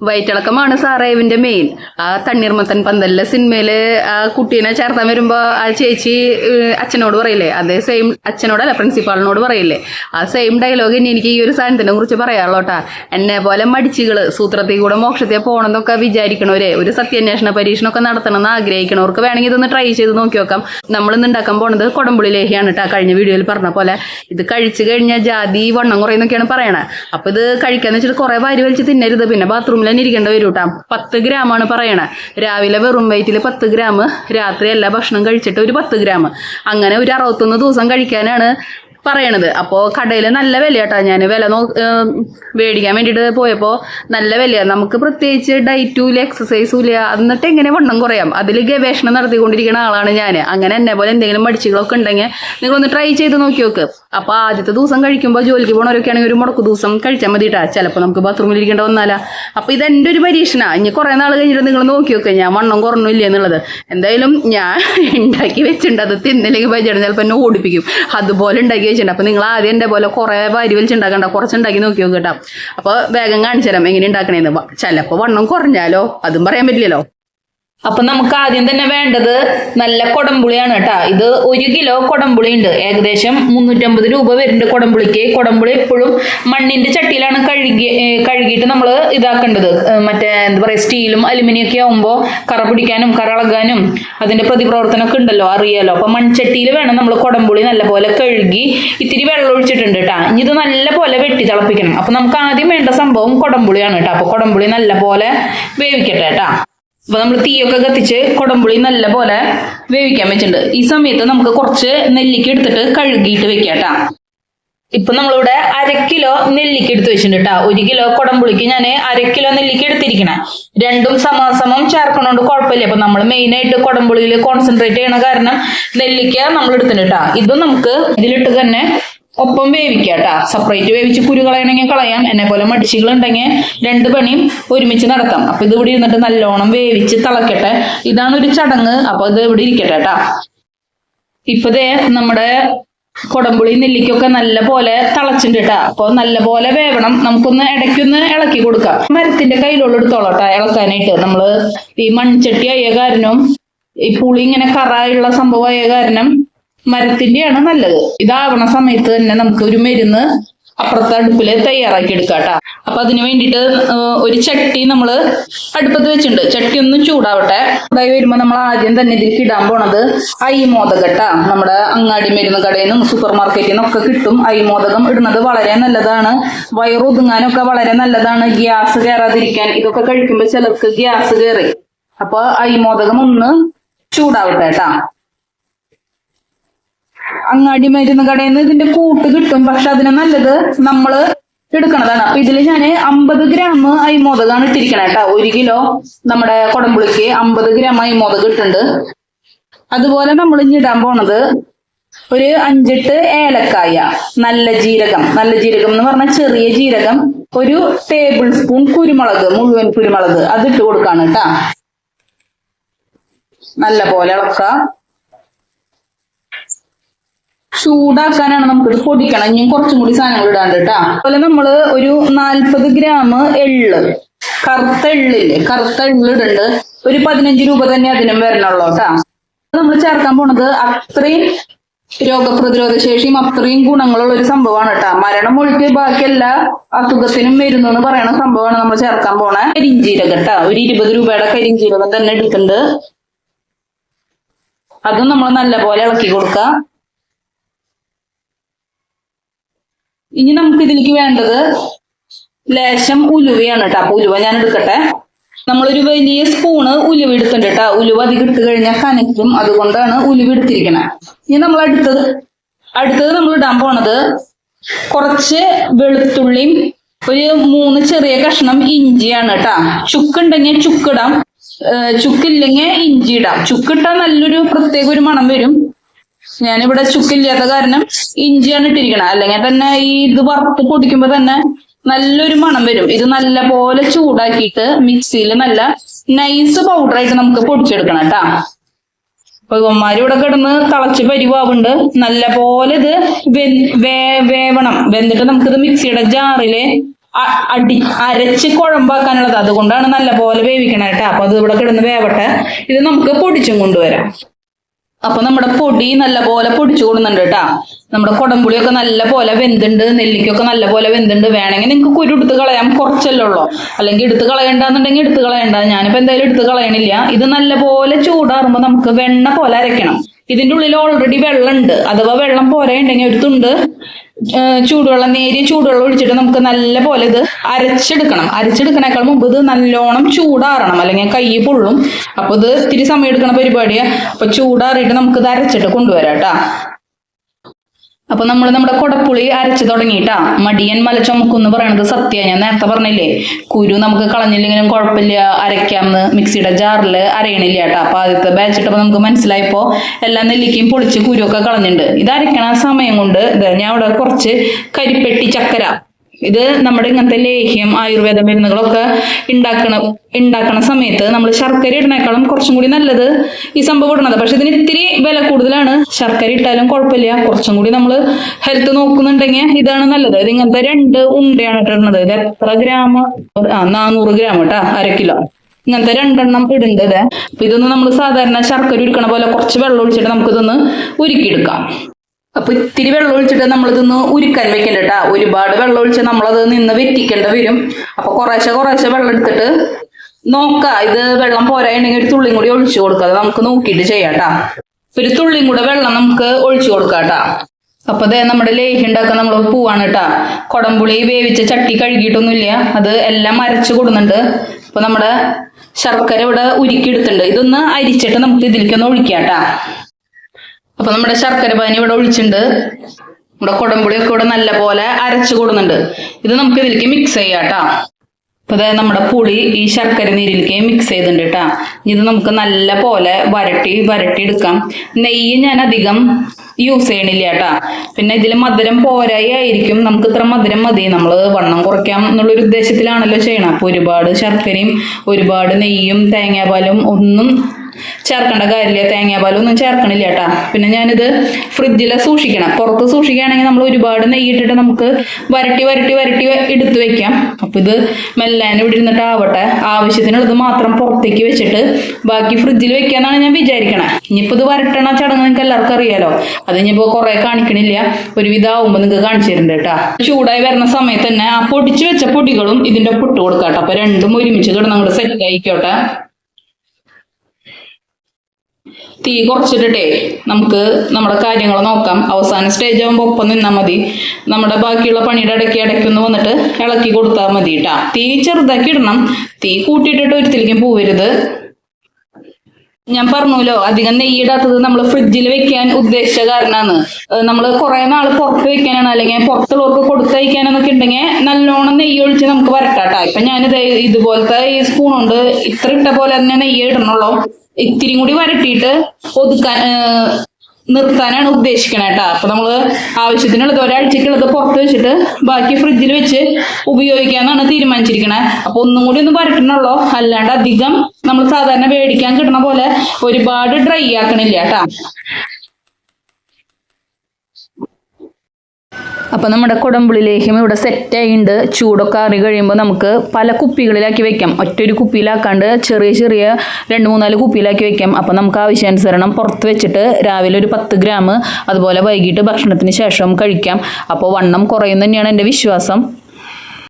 വയറ്റിളക്കമാണ് സാറേ ഇവന്റെ മെയിൻ ആ തണ്ണീർമത്തൻ പന്തലിലെ സിനിമയിൽ ആ കുട്ടീനെ ചേർത്താൻ വരുമ്പോ ആ ചേച്ചി അച്ഛനോട് പറയില്ലേ? അതേ സെയിം അച്ഛനോടല്ല പ്രിൻസിപ്പാളിനോട് പറയില്ലേ? ആ സെയിം ഡയലോഗ് ഇനി എനിക്ക് ഈ ഒരു സാധനത്തിനെ കുറിച്ച് പറയാറുള്ളൂട്ടാ എന്നെ പോലെ മടിച്ചുകൾ സൂത്രത്തിൽ കൂടെ മോക്ഷത്തെ പോകണമെന്നൊക്കെ വിചാരിക്കണവരെ ഒരു സത്യാന്വേഷണ പരീക്ഷണമൊക്കെ നടത്തണമെന്ന് ആഗ്രഹിക്കണവർക്ക് വേണമെങ്കിൽ ഇതൊന്ന് ട്രൈ ചെയ്ത് നോക്കി നോക്കാം നമ്മൾ ഇന്ന് ഉണ്ടാക്കാൻ പോണത് കൊടമ്പുളി ലേഹിയാണ് കേട്ടോ കഴിഞ്ഞ വീഡിയോയിൽ പറഞ്ഞ പോലെ. ഇത് കഴിച്ചു കഴിഞ്ഞാൽ ജാതി വണ്ണം കുറയുന്നൊക്കെയാണ് പറയണത് അപ്പൊ ഇത് കഴിക്കാന്ന് വെച്ചിട്ട് കുറെ വാരി വലിച്ച് തിന്നരുത്. പിന്നെ ബാത്റൂമിൽ തന്നെ ഇരിക്കേണ്ടി വരും കേട്ടോ പത്ത് ഗ്രാമാണ് പറയണത് രാവിലെ വെറും വയറ്റിൽ പത്ത് ഗ്രാം രാത്രി എല്ലാ ഭക്ഷണം കഴിച്ചിട്ട് ഒരു പത്ത് ഗ്രാം. അങ്ങനെ ഒരു അറുപത്തൊന്ന് ദിവസം കഴിക്കാനാണ് പറയണത്. അപ്പോൾ കടയിൽ നല്ല വില കേട്ടോ ഞാൻ. വില നോ മേടിക്കാൻ വേണ്ടിയിട്ട് പോയപ്പോൾ നല്ല വിലയാണ് നമുക്ക് പ്രത്യേകിച്ച് ഡയറ്റും ഇല്ല എക്സസൈസും ഇല്ല. എന്നിട്ട് എങ്ങനെ വണ്ണം കുറയാം? അതിൽ ഗവേഷണം നടത്തിക്കൊണ്ടിരിക്കുന്ന ആളാണ് ഞാൻ അങ്ങനെ എന്നെ പോലെ എന്തെങ്കിലും മടിച്ചുകളൊക്കെ ഉണ്ടെങ്കിൽ നിങ്ങളൊന്ന് ട്രൈ ചെയ്ത് നോക്കി നോക്ക്. അപ്പോൾ ആദ്യത്തെ ദിവസം കഴിക്കുമ്പോൾ ജോലിക്ക് പോകണവരൊക്കെ ആണെങ്കിൽ ഒരു മുടക്ക് ദിവസം കഴിച്ചാൽ മതി കേട്ടോ ചിലപ്പോൾ നമുക്ക് ബാത്റൂമിൽ ഇരിക്കേണ്ട വന്നാലാ അപ്പോൾ ഇതെന്റെ ഒരു പരീക്ഷണമാണ് ഇനി കുറേ നാൾ കഴിഞ്ഞിട്ട് നിങ്ങൾ നോക്കി നോക്കുക ഞാൻ വണ്ണം കുറഞ്ഞു ഇല്ല എന്നുള്ളത്. എന്തായാലും ഞാൻ ഉണ്ടാക്കി വെച്ചിട്ടുണ്ട്. അത് തിന്നില്ലെങ്കിൽ പറ്റിയാണ് ചിലപ്പോൾ എന്നെ ഓടിപ്പിക്കും. അതുപോലെ ഉണ്ടാക്കി വെച്ചിട്ടുണ്ട് അപ്പോൾ നിങ്ങൾ ആദ്യം എന്റെ പോലെ കുറേ വാരി വലിച്ചുണ്ടാക്കണ്ട. കുറച്ചുണ്ടാക്കി നോക്കി നോക്കുക കേട്ടോ. അപ്പോൾ വേഗം കാണിച്ചു തരാം എങ്ങനെ ഉണ്ടാക്കണേന്ന് ചിലപ്പോൾ വണ്ണം കുറഞ്ഞാലോ അതും പറയാൻ പറ്റില്ലല്ലോ. അപ്പൊ നമുക്ക് ആദ്യം തന്നെ വേണ്ടത് നല്ല കൊടംപുളിയാണ് കേട്ടാ. ഇത് ഒരു കിലോ കൊടംപുളി ഉണ്ട് ഏകദേശം മുന്നൂറ്റമ്പത് രൂപ വരുന്നുണ്ട് കൊടംപുളിക്ക്. കൊടംപുളി എപ്പോഴും മണ്ണിന്റെ ചട്ടിയിലാണ് കഴുകി കഴുകിയിട്ട് നമ്മൾ ഇതാക്കേണ്ടത്. മറ്റേ എന്താ പറയുക സ്റ്റീലും അലുമിനിയം ഒക്കെ ആകുമ്പോൾ കറ പിടിക്കാനും കറ ഇളകാനും അതിന്റെ പ്രതിപ്രവർത്തനമൊക്കെ ഉണ്ടല്ലോ അറിയാലോ. അപ്പൊ മൺചട്ടിയിൽ വേണം നമ്മൾ കൊടംപുളി നല്ലപോലെ കഴുകി ഇത്തിരി വെള്ളം ഒഴിച്ചിട്ടുണ്ട് കേട്ടാ. ഇനി ഇത് നല്ലപോലെ വെട്ടി തിളപ്പിക്കണം. അപ്പൊ നമുക്ക് ആദ്യം വേണ്ട സംഭവം കൊടംപുളിയാണ് കേട്ടോ. അപ്പൊ കൊടംപുളി നല്ലപോലെ വേവിക്കട്ടെ കേട്ടാ. അപ്പൊ നമ്മൾ തീയൊക്കെ കത്തിച്ച് കൊടംപുളി നല്ല പോലെ വേവിക്കാൻ വെച്ചിട്ടുണ്ട്. ഈ സമയത്ത് നമുക്ക് കുറച്ച് നെല്ലിക്ക എടുത്തിട്ട് കഴുകിയിട്ട് വെക്കാട്ടാ. ഇപ്പൊ നമ്മളിവിടെ അര കിലോ നെല്ലിക്ക എടുത്ത് വെച്ചിട്ടുണ്ട് കേട്ടോ ഒരു കിലോ കൊടംപുളിക്ക് ഞാൻ അര കിലോ നെല്ലിക്ക എടുത്തിരിക്കണേ. രണ്ടും സമാസമം ചേർക്കണോണ്ട് കുഴപ്പമില്ല. അപ്പൊ നമ്മൾ മെയിൻ ആയിട്ട് കൊടംപുളിയിൽ കോൺസെൻട്രേറ്റ് ചെയ്യണ കാരണം നെല്ലിക്ക നമ്മൾ എടുത്തിട്ടുണ്ട് കേട്ടോ ഇത് നമുക്ക് ഇതിലിട്ട് തന്നെ ഒപ്പം വേവിക്കാം കേട്ടാ സെപ്പറേറ്റ് വേവിച്ച് കുരു കളയണമെങ്കിൽ കളയാം. എന്നെ പോലെ മടിച്ചുകൾ ഉണ്ടെങ്കിൽ രണ്ട് പണിയും ഒരുമിച്ച് നടത്താം. അപ്പൊ ഇത് ഇവിടെ ഇരുന്നിട്ട് നല്ലോണം വേവിച്ച് തിളക്കട്ടെ. ഇതാണ് ഒരു ചടങ്ങ്. അപ്പൊ ഇത് ഇവിടെ ഇരിക്കട്ടെ കേട്ടാ ഇപ്പതേ നമ്മുടെ കൊടമ്പുളി നെല്ലിക്കൊക്കെ നല്ല പോലെ തിളച്ചിട്ടുണ്ട് കേട്ടാ അപ്പൊ നല്ല പോലെ വേവണം. നമുക്കൊന്ന് ഇടയ്ക്കൊന്ന് ഇളക്കി കൊടുക്കാം. മരത്തിന്റെ കയ്യിലുള്ള എടുത്തോളാം കേട്ടാ ഇളക്കാനായിട്ട്. നമ്മൾ ഈ മൺചട്ടി ആയ കാരണം ഈ പുളി ഇങ്ങനെ കറായുള്ള സംഭവമായ കാരണം മരത്തിന്റെയാണ് നല്ലത്. ഇതാവണ സമയത്ത് തന്നെ നമുക്ക് ഒരു മരുന്ന് അപ്പുറത്തെ അടുപ്പിൽ തയ്യാറാക്കി എടുക്കാം കേട്ടോ അപ്പൊ അതിന് വേണ്ടിയിട്ട് ഒരു ചട്ടി നമ്മൾ അടുപ്പത്ത് വെച്ചിട്ടുണ്ട്. ചട്ടി ഒന്നും ചൂടാവട്ടെ. ചൂടായി വരുമ്പോൾ നമ്മൾ ആദ്യം തന്നെ ഇതിലേക്ക് ഇടാൻ പോണത് മോദകട്ട നമ്മുടെ അങ്ങാടി മരുന്ന് കടയിൽ നിന്നും സൂപ്പർ മാർക്കറ്റിൽ നിന്നൊക്കെ കിട്ടും അയ്മോദകം ഇടുന്നത് വളരെ നല്ലതാണ്. വയറൊതുങ്ങാനൊക്കെ വളരെ നല്ലതാണ്. ഗ്യാസ് കയറാതിരിക്കാൻ ഇതൊക്കെ കഴിക്കുമ്പോൾ ചിലർക്ക് ഗ്യാസ് കയറി അപ്പൊ അയ്മോദകം ഒന്ന് ചൂടാവട്ടെ കേട്ടാ അങ്ങാടി മരുന്ന് കടയിൽ നിന്ന് ഇതിന്റെ കൂട്ട് കിട്ടും. പക്ഷെ അതിന് നല്ലത് നമ്മൾ എടുക്കണതാണ്. അപ്പൊ ഇതിൽ ഞാൻ അമ്പത് ഗ്രാം അയിമോദകാണ് ഇട്ടിരിക്കണേ കേട്ടോ. ഒരു കിലോ നമ്മുടെ കൊടമ്പുളിക്ക് അമ്പത് ഗ്രാം അയിമോദക ഇട്ടുണ്ട് അതുപോലെ നമ്മൾ ഇടാൻ പോണത് ഒരു അഞ്ചെട്ട് ഏലക്കായ നല്ല ജീരകം. നല്ല ജീരകം എന്ന് പറഞ്ഞാൽ ചെറിയ ജീരകം ഒരു ടേബിൾ സ്പൂൺ കുരുമുളക് മുഴുവൻ കുരുമുളക്. അത് ഇട്ട് കൊടുക്കാണ് കേട്ടാ. നല്ല പോലെ ഇളക്കാം ചൂടാക്കാനാണ് നമുക്കിത് പൊടിക്കണം. ഇനിയും കുറച്ചും കൂടി സാധനങ്ങൾ ഇടാണ്ട് കേട്ടാ അതുപോലെ നമ്മൾ ഒരു നാൽപ്പത് ഗ്രാം എള്ള് കറുത്ത എള്ളില്ലേ കറുത്ത എള്ള് ഇടണ്ട്. ഒരു പതിനഞ്ച് രൂപ തന്നെ അതിനും വരണുള്ളൂ കേട്ടാ നമ്മൾ ചേർക്കാൻ പോണത് അത്രയും രോഗപ്രതിരോധ ശേഷിയും അത്രയും ഗുണങ്ങളുള്ള ഒരു സംഭവമാണ് കേട്ടാ മരണം ഒഴിച്ച് ബാക്കി എല്ലാ അസുഖത്തിനും വരുന്നു എന്ന് പറയുന്ന സംഭവമാണ് നമ്മൾ ചേർക്കാൻ പോണ. കരിഞ്ചീരകം കേട്ടാ ഒരു ഇരുപത് രൂപയുടെ കരിഞ്ചീരകം തന്നെ എടുക്കുന്നുണ്ട് അതും നമ്മൾ നല്ലപോലെ ഇളക്കി കൊടുക്കാം. ഇനി നമുക്ക് ഇതിലേക്ക് വേണ്ടത് ലേശം ഉലുവയാണ് കേട്ടോ അപ്പൊ ഉലുവ ഞാൻ എടുക്കട്ടെ. നമ്മളൊരു വലിയ സ്പൂണ് ഉലുവ എടുത്തിട്ടുണ്ട് കേട്ടോ ഉലുവ അധികം ഇട്ട് കഴിഞ്ഞാൽ കനക്കും അതുകൊണ്ടാണ് ഉലുവ എടുത്തിരിക്കണേ. ഇനി നമ്മൾ അടുത്തത്. അടുത്തത് നമ്മൾ ഇടാൻ പോണത് കുറച്ച് വെളുത്തുള്ളിയും ഒരു മൂന്ന് ചെറിയ കഷ്ണം ഇഞ്ചിയാണ് കേട്ടാ ചുക്കുണ്ടെങ്കിൽ ചുക്കിടാം ചുക്കില്ലെങ്കിൽ ഇഞ്ചി ഇടാം. ചുക്കിട്ടാൽ നല്ലൊരു പ്രത്യേക ഒരു മണം വരും. ഞാനിവിടെ ചുക്കില്ലാത്ത കാരണം ഇഞ്ചിയാണ് ഇട്ടിരിക്കണം അല്ലെങ്കിൽ തന്നെ ഈ ഇത് വറുത്ത് പൊടിക്കുമ്പോ തന്നെ നല്ലൊരു മണം വരും. ഇത് നല്ല പോലെ ചൂടാക്കിയിട്ട് മിക്സിയിൽ നല്ല നൈസ് പൗഡറായിട്ട് നമുക്ക് പൊടിച്ചെടുക്കണം കേട്ടാ. അപ്പൊ ഇവന്മാര് ഇവിടെ കിടന്ന് തിളച്ച് പരിവാവുണ്ട്. നല്ല പോലെ ഇത് വേവണം. വെന്തിട്ട് നമുക്കിത് മിക്സിയുടെ ജാറിൽ അടി അരച്ച് കുഴമ്പാക്കാനുള്ളത്. അതുകൊണ്ടാണ് നല്ലപോലെ വേവിക്കണേ കേട്ടോ. അപ്പൊ അത് ഇവിടെ കിടന്ന് വേവട്ടെ. ഇത് നമുക്ക് പൊടിച്ചും കൊണ്ടുവരാം. അപ്പൊ നമ്മുടെ പൊടി നല്ല പോലെ പൊടിച്ചു കൊടുക്കുന്നുണ്ട് കേട്ടാ. നമ്മുടെ കുടംപുളിയൊക്കെ നല്ല പോലെ വെന്തുണ്ട് നെല്ലിക്കൊക്കെ നല്ല പോലെ വെന്തുണ്ട്. വേണമെങ്കിൽ നിങ്ങൾക്ക് കുരു എടുത്ത് കളയാം കുറച്ചല്ലേ ഉള്ളൂ. അല്ലെങ്കിൽ എടുത്ത് കളയണ്ടെന്നുണ്ടെങ്കിൽ എടുത്ത് കളയണ്ട. ഞാനിപ്പോ എന്തായാലും എടുത്ത് കളയണില്ല. ഇത് നല്ല പോലെ ചൂടാറുമ്പോൾ നമുക്ക് വെണ്ണ പോലെ അരയ്ക്കണം. ഇതിന്റെ ഉള്ളിൽ ഓൾറെഡി വെള്ളം ഉണ്ട് അഥവാ വെള്ളം പോരെ ഉണ്ടെങ്കിൽ ഒരു തുണ്ട് ചൂടുവെള്ളം നേരിയ ചൂടുവെള്ളം ഒഴിച്ചിട്ട് നമുക്ക് നല്ല പോലെ ഇത് അരച്ചെടുക്കണം. അരച്ചെടുക്കണേക്കാൾ മുമ്പ് ഇത് നല്ലോണം ചൂടാറണം. അല്ലെങ്കിൽ കൈ പൊള്ളും. അപ്പോൾ ഇത് ഇത്തിരി സമയം എടുക്കണ പരിപാടിയാണ് അപ്പോൾ ചൂടാറിയിട്ട് നമുക്ക് ഇത് അരച്ചിട്ട് കൊണ്ടുവരാം കേട്ടാ. അപ്പൊ നമ്മൾ നമ്മുടെ കൊടപ്പുളി അരച്ചു തുടങ്ങിയിട്ടാ. മടിയൻ മല ചുമക്കും പറയണത് സത്യ. ഞാൻ നേരത്തെ പറഞ്ഞില്ലേ കുരു നമുക്ക് കളഞ്ഞില്ലെങ്കിലും കുഴപ്പമില്ല അരയ്ക്കാമെന്ന് മിക്സിയുടെ ജാറിൽ അരയണില്ല കേട്ടോ. അപ്പൊ ആദ്യത്തെ ബാച്ചിട്ടപ്പോ നമുക്ക് മനസ്സിലായപ്പോ എല്ലാ നെല്ലിക്കയും പൊളിച്ച് കുരുവൊക്കെ കളഞ്ഞിട്ടുണ്ട്. ഇത് അരയ്ക്കണ സമയം കൊണ്ട് ഞാൻ അവിടെ കുറച്ച് കരിപ്പെട്ടി ചക്കര ഇത് നമ്മുടെ ഇങ്ങനത്തെ ലേഹ്യം ആയുർവേദ മരുന്നുകളൊക്കെ ഉണ്ടാക്കണ ഉണ്ടാക്കണ സമയത്ത് നമ്മൾ ശർക്കര ഇടണേക്കാളും കുറച്ചും കൂടി നല്ലത് ഈ സംഭവം ഇടണത്. പക്ഷെ ഇതിന് ഇത്തിരി വില കൂടുതലാണ്. ശർക്കര ഇട്ടാലും കുഴപ്പമില്ല. കുറച്ചും കൂടി നമ്മൾ ഹെൽത്ത് നോക്കുന്നുണ്ടെങ്കിൽ ഇതാണ് നല്ലത്. ഇത് ഇങ്ങനത്തെ രണ്ട് ഉണ്ടയാണ് ഇട്ടിരുന്നത് ഇത് എത്ര ഗ്രാം ആ നാനൂറ് ഗ്രാം കേട്ടാ അര കിലോ. ഇങ്ങനത്തെ രണ്ടെണ്ണം ഇടേണ്ടത് അപ്പൊ ഇതൊന്ന് നമ്മൾ സാധാരണ ശർക്കര ഉരുക്കണ പോലെ കുറച്ച് വെള്ളം ഒഴിച്ചിട്ട് നമുക്കിതൊന്ന് ഉരുക്കിയെടുക്കാം. അപ്പൊ ഇത്തിരി വെള്ളം ഒഴിച്ചിട്ട് നമ്മളിതൊന്ന് ഉരുക്കാൻ വെക്കണ്ട കേട്ടാ ഒരുപാട് വെള്ളം ഒഴിച്ച് നമ്മളത് നിന്ന് വെറ്റിക്കേണ്ട വരും. അപ്പൊ കുറേശ്ശെ കുറേശ്ശെ വെള്ളം എടുത്തിട്ട് നോക്കാം. ഇത് വെള്ളം പോരായിട്ടുണ്ടെങ്കിൽ ഒരു തുള്ളിയും കൂടി ഒഴിച്ചു കൊടുക്കാം. അത് നമുക്ക് നോക്കിയിട്ട് ചെയ്യാം കേട്ടാ ഒരു തുള്ളിയും കൂടെ വെള്ളം നമുക്ക് ഒഴിച്ചു കൊടുക്കാം കേട്ടാ അപ്പൊ ദേ നമ്മുടെ ലേഹ്യം ഉണ്ടാക്കാൻ നമ്മൾ പോവാണ് കേട്ടാ കൊടംപുളി വേവിച്ച ചട്ടി കഴുകിയിട്ടൊന്നുമില്ല. അത് എല്ലാം അരച്ചു കൊടുക്കുന്നുണ്ട്. അപ്പൊ നമ്മുടെ ശർക്കര ഇവിടെ ഉരുക്കി എടുത്തിട്ടുണ്ട് ഇതൊന്ന് അരിച്ചിട്ട് നമുക്ക് ഇതിലേക്കൊന്ന് ഒഴിക്കാം ട്ടാ. അപ്പൊ നമ്മുടെ ശർക്കര പാനി ഇവിടെ ഒഴിച്ചിട്ടുണ്ട്. നമ്മുടെ കുടംപുളിയൊക്കെ ഇവിടെ നല്ല പോലെ അരച്ചു കൊടുക്കുന്നുണ്ട് ഇത് നമുക്ക് ഇതിലേക്ക് മിക്സ് ചെയ്യാം കേട്ടാ അപ്പൊ അതായത് നമ്മുടെ പുളി ഈ ശർക്കര നീരിലേക്ക് മിക്സ് ചെയ്തിട്ടുണ്ട് കേട്ടാ ഇത് നമുക്ക് നല്ല പോലെ വരട്ടി വരട്ടി എടുക്കാം. നെയ്യ് ഞാൻ അധികം യൂസ് ചെയ്യണില്ല കേട്ടാ പിന്നെ ഇതിൽ മധുരം പോരായി ആയിരിക്കും. നമുക്ക് ഇത്ര മധുരം മതി. നമ്മൾ വണ്ണം കുറയ്ക്കാം എന്നുള്ളൊരു ഉദ്ദേശത്തിലാണല്ലോ ചെയ്യണം അപ്പൊ ഒരുപാട് ശർക്കരയും ഒരുപാട് നെയ്യും തേങ്ങാപാലും ഒന്നും ചേർക്കേണ്ട കാര്യമില്ല തേങ്ങാപാലൊന്നും ചേർക്കണില്ല കേട്ടാ. പിന്നെ ഞാനിത് ഫ്രിഡ്ജിൽ സൂക്ഷിക്കണം. പുറത്ത് സൂക്ഷിക്കുകയാണെങ്കിൽ നമ്മൾ ഒരുപാട് നെയ്യിട്ടിട്ട് നമുക്ക് വരട്ടി വരട്ടി വരട്ടി എടുത്തു വെക്കാം. അപ്പം ഇത് മെല്ലാൻ ഇവിടെ ഇരുന്നിട്ട് ആവട്ടെ. ആവശ്യത്തിനുള്ളത് മാത്രം പുറത്തേക്ക് വെച്ചിട്ട് ബാക്കി ഫ്രിഡ്ജിൽ വെക്കാന്നാണ് ഞാൻ വിചാരിക്കണേ. ഇനിയിപ്പോൾ ഇത് വരട്ടണ ചടങ്ങ് നിങ്ങൾക്ക് എല്ലാവർക്കും അറിയാലോ. അത് ഇനിയിപ്പോൾ കുറെ കാണിക്കണില്ല. ഒരുവിധം ആവുമ്പോൾ നിങ്ങൾക്ക് കാണിച്ചു തരുന്നുണ്ട് കേട്ടാ. ചൂടായി വരുന്ന സമയത്ത് തന്നെ ആ പൊടിച്ചു വെച്ച പൊടികളും ഇതിന്റെ പുട്ട് കൊടുക്കാം കേട്ടോ. അപ്പം രണ്ടും ഒരുമിച്ച് കിടന്ന് അങ്ങോട്ട് സെറ്റ് ആയിക്കോട്ടെ. തീ കുറച്ചിട്ടിട്ടേ നമുക്ക് നമ്മുടെ കാര്യങ്ങൾ നോക്കാം. അവസാന സ്റ്റേജ് ആകുമ്പോൾ ഒപ്പം നിന്നാൽ മതി. നമ്മുടെ ബാക്കിയുള്ള പണിയുടെ ഇടയ്ക്ക് ഇടയ്ക്കൊന്ന് വന്നിട്ട് ഇളക്കി കൊടുത്താൽ മതി കേട്ടാ തീ ചെറുതാക്കി ഇടണം. തീ കൂട്ടിയിട്ടിട്ട് ഒരിക്കലേക്കും പോവരുത്. ഞാൻ പറഞ്ഞല്ലോ അധികം നെയ്യിടാത്തത് നമ്മൾ ഫ്രിഡ്ജിൽ വെക്കാൻ ഉദ്ദേശിച്ച കാരണമാണ് നമ്മൾ കുറെ നാൾ പുറത്ത് വെക്കാനാണ്. അല്ലെങ്കിൽ പുറത്തുള്ളവർക്ക് കൊടുത്തയക്കാനെന്നൊക്കെ ഉണ്ടെങ്കിൽ നല്ലോണം നെയ്യ് ഒഴിച്ച് നമുക്ക് വരട്ടാട്ടാ ഇപ്പൊ ഞാനിത് ഇതുപോലത്തെ ഈ സ്പൂൺ കൊണ്ട് ഇത്ര ഇട്ട പോലെ തന്നെ നെയ്യ് ഇടണുള്ളൂ. ഇത്തിരി കൂടി വരട്ടിയിട്ട് ഒതുക്കാൻ നിർത്താനാണ് ഉദ്ദേശിക്കണേ കേട്ടോ അപ്പൊ നമ്മൾ ആവശ്യത്തിനുള്ളത് ഒരാഴ്ചക്കുള്ളത് പുറത്ത് വെച്ചിട്ട് ബാക്കി ഫ്രിഡ്ജിൽ വെച്ച് ഉപയോഗിക്കാന്നാണ് തീരുമാനിച്ചിരിക്കണേ. അപ്പൊ ഒന്നും കൂടി ഒന്ന് വരട്ടണുള്ളൂ. അല്ലാണ്ട് അധികം നമ്മൾ സാധാരണ മേടിക്കാൻ കിട്ടണ പോലെ ഒരുപാട് ഡ്രൈ ആക്കണില്ല കേട്ടാ അപ്പോൾ നമ്മുടെ കുടമ്പുളി ലേഹ്യം ഇവിടെ സെറ്റായിട്ടുണ്ട് ചൂടൊക്കെ ആറി കഴിയുമ്പോൾ നമുക്ക് പല കുപ്പികളിലാക്കി വെക്കാം. ഒറ്റൊരു കുപ്പിയിലാക്കാണ്ട് ചെറിയ ചെറിയ രണ്ട് മൂന്നാൽ കുപ്പിയിലാക്കി വെക്കാം. അപ്പോൾ നമുക്ക് ആവശ്യാനുസരണം പുറത്ത് വെച്ചിട്ട് രാവിലെ ഒരു പത്ത് ഗ്രാം അതുപോലെ വൈകിട്ട് ഭക്ഷണത്തിന് ശേഷം കഴിക്കാം. അപ്പോൾ വണ്ണം കുറയും തന്നെയാണ് എന്റെ വിശ്വാസം.